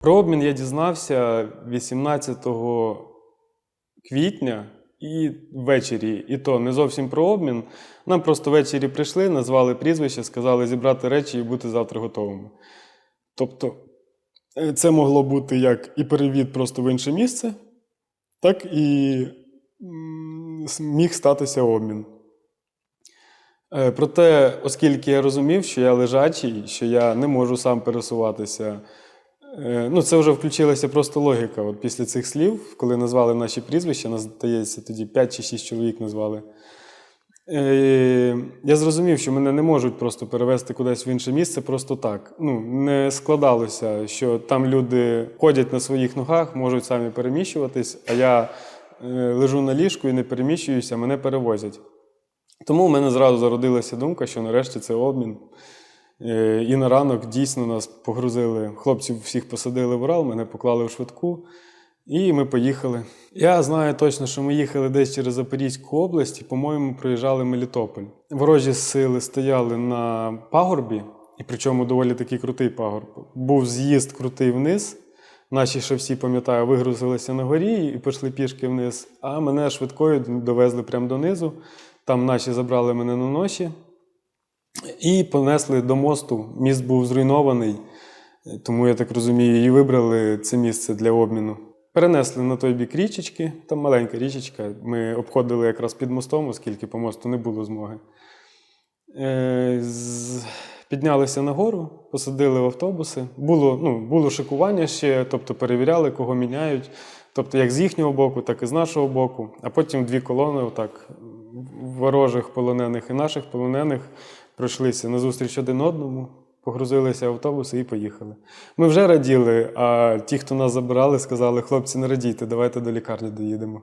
Про обмін я дізнався 18 квітня і ввечері. І то не зовсім про обмін. Нам просто ввечері прийшли, назвали прізвище, сказали зібрати речі і бути завтра готовими. Тобто, е, це могло бути як і перевід просто в інше місце, так і міг статися обмін. Е, Проте, оскільки я розумів, що я лежачий, що я не можу сам пересуватися, ну це вже включилася просто логіка. От після цих слів, коли назвали наші прізвища, нас здається, тоді 5 чи 6 чоловік назвали. Е, Я зрозумів, що мене не можуть просто перевезти кудись в інше місце просто так. Ну, не складалося, що там люди ходять на своїх ногах, можуть самі переміщуватись, а я е, лежу на ліжку і не переміщуюся, мене перевозять. Тому в мене зразу зародилася думка, що нарешті це обмін. Е, І на ранок дійсно нас погрузили. Хлопців всіх посадили в Урал, мене поклали в швидку, і ми поїхали. Я знаю точно, що ми їхали десь через Запорізьку область і, по-моєму, проїжджали Мелітополь. Ворожі сили стояли на пагорбі, і причому доволі такий крутий пагорб. Був з'їзд крутий вниз. Наші ще всі, пам'ятаю, вигрузилися на горі і пішли пішки вниз, а мене швидкою довезли прямо донизу. Там наші забрали мене на ноші і понесли до мосту. Міст був зруйнований, тому я так розумію, і вибрали це місце для обміну. Перенесли на той бік річечки, там маленька річечка. Ми обходили якраз під мостом, оскільки по мосту не було змоги. Е, Піднялися нагору, посадили в автобуси. Було, ну, було шикування ще, тобто перевіряли, кого міняють. Тобто як з їхнього боку, так і з нашого боку. А потім дві колони, отак, ворожих полонених і наших полонених, пройшлися назустріч один одному, погрузилися в автобуси і поїхали. Ми вже раділи, а ті, хто нас забирали, сказали: хлопці, не радійте, давайте до лікарні доїдемо.